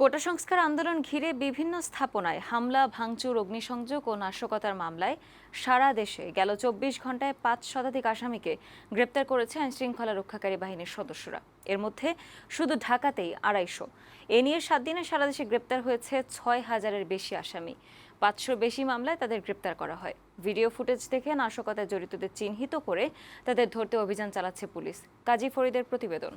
কোটা সংস্কার আন্দোলন ঘিরে বিভিন্ন স্থাপনায় হামলা, ভাঙচুর, অগ্নিসংযোগ ও নাশকতার মামলায় সারা দেশে গেল চব্বিশ ঘন্টায় পাঁচ শতাধিক আসামিকে গ্রেপ্তার করেছে আইনশৃঙ্খলা রক্ষাকারী বাহিনীর সদস্যরা। এর মধ্যে শুধু ঢাকাতেই আড়াইশো। এ নিয়ে সাত দিনে সারা দেশে গ্রেপ্তার হয়েছে ছয় হাজারের বেশি আসামি। পাঁচশোর বেশি মামলায় তাদের গ্রেপ্তার করা হয়। ভিডিও ফুটেজ দেখে নাশকতায় জড়িতদের চিহ্নিত করে তাদের ধরতে অভিযান চালাচ্ছে পুলিশ। কাজী ফরিদের প্রতিবেদন।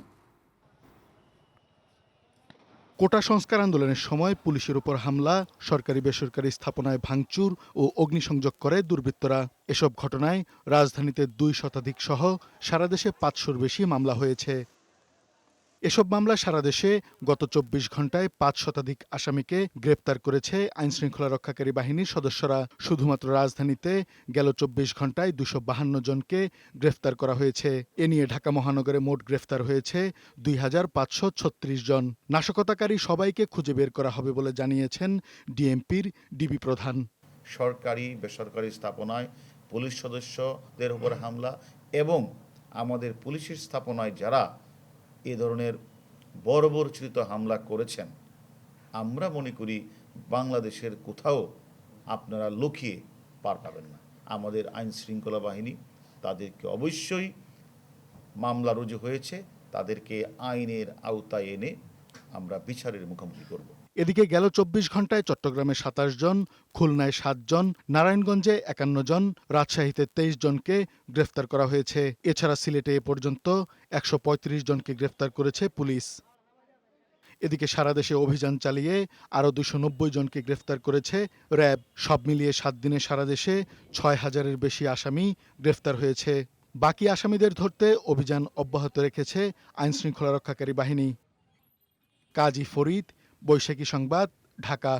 কোটা সংস্কার আন্দোলনের সময় পুলিশের উপর হামলা, সরকারি বেসরকারি স্থাপনায় ভাঙচুর ও অগ্নিসংযোগ করে দুর্বৃত্তরা। এসব ঘটনায় রাজধানীতে দুই শতাধিক সহ সারা দেশে পাঁচশোর বেশি মামলা হয়েছে। এসব মামলা সারা দেশে গত চব্বিশ ঘন্টায় পাঁচ শতাধিক আসামিকে গ্রেপ্তার করেছে আইনশৃঙ্খলা রক্ষাকারী বাহিনীর সদস্যরা। শুধুমাত্র রাজধানীতে গেল চব্বিশ ঘন্টায় দুশো বাহান্ন জনকে গ্রেফতার করা হয়েছে। এ নিয়ে ঢাকা মহানগরে মোট গ্রেফতার হয়েছে দুই হাজার পাঁচশো ছত্রিশ জন। নাশকতাকারী সবাইকে খুঁজে বের করা হবে বলে জানিয়েছেন ডিএমপির ডিবি প্রধান। সরকারি বেসরকারি স্থাপনায় পুলিশ সদস্যদের উপর হামলা এবং আমাদের পুলিশের স্থাপনায় যারা এ ধরনের বর্বরচিত হামলা করেছেন। আমরা মনে করি বাংলাদেশের কোথাও আপনারা লুকিয়ে পার পাবেন না। আমাদের আইন শৃঙ্খলা বাহিনী তাদেরকে অবশ্যই মামলা রুজু হয়েছে, তাদেরকে আইনের আওতায় এনে আমরা বিচারের মুখোমুখি করব। এদিকে গেল চব্বিশ ঘন্টায় চট্টগ্রামে সাতাশ জন, খুলনায় সাত জন, নারায়ণগঞ্জে একান্ন জন, রাজশাহীতে তেইশ জনকে গ্রেফতার করা হয়েছে। এছাড়া সিলেটে এ পর্যন্ত একশো পঁয়ত্রিশ জনকে গ্রেফতার করেছে পুলিশ। এদিকে সারা দেশে অভিযান চালিয়ে আরও দুশো নব্বই জনকে গ্রেফতার করেছে র্যাব। সব মিলিয়ে সাত দিনে সারা দেশে ছয় হাজারের বেশি আসামি গ্রেফতার হয়েছে। বাকি আসামিদের ধরতে অভিযান অব্যাহত রেখেছে আইনশৃঙ্খলা রক্ষাকারী বাহিনী। কাজী ফরিদ বৈশাখী সংবাদ ঢাকা